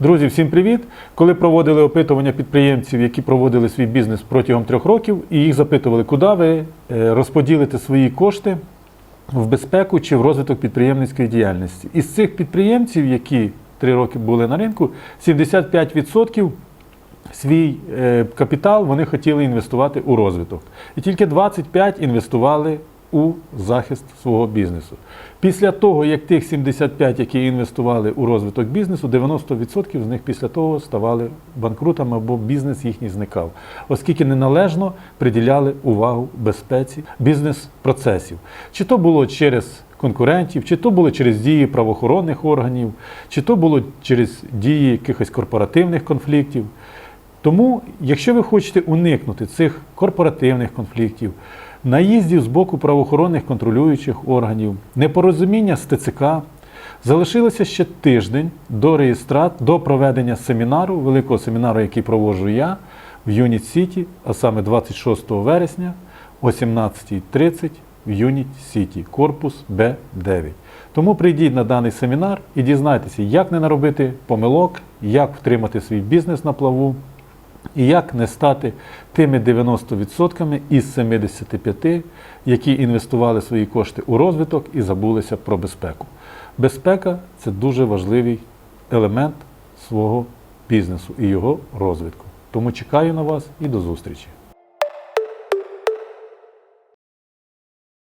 Друзі, всім привіт! Коли проводили опитування підприємців, які проводили свій бізнес протягом трьох років, і їх запитували, куди ви е, розподілите свої кошти в безпеку чи в розвиток підприємницької діяльності. Із цих підприємців, які три роки були на ринку, 75% свій е, капітал вони хотіли інвестувати у розвиток. І тільки 25 інвестували у захист свого бізнесу. Після того, як тих 75, які інвестували у розвиток бізнесу, 90% з них після того ставали банкрутами або бізнес їхній зникав, оскільки неналежно приділяли увагу безпеці бізнес-процесів. Чи то було через конкурентів, чи то було через дії правоохоронних органів, чи то було через дії якихось корпоративних конфліктів. Тому, якщо ви хочете уникнути цих корпоративних конфліктів, наїздів з боку правоохоронних контролюючих органів, непорозуміння з ТЦК, залишилося ще тиждень до реєстрат, до проведення семінару, великого семінару, який проводжу я в Юніт Сіті, а саме 26 вересня о 17.30 в Юніт Сіті, корпус Б9. Тому прийдіть на даний семінар і дізнайтеся, як не наробити помилок, як втримати свій бізнес на плаву. І як не стати тими 90% із 75%, які інвестували свої кошти у розвиток і забулися про безпеку. Безпека це дуже важливий елемент свого бізнесу і його розвитку. Тому чекаю на вас і до зустрічі.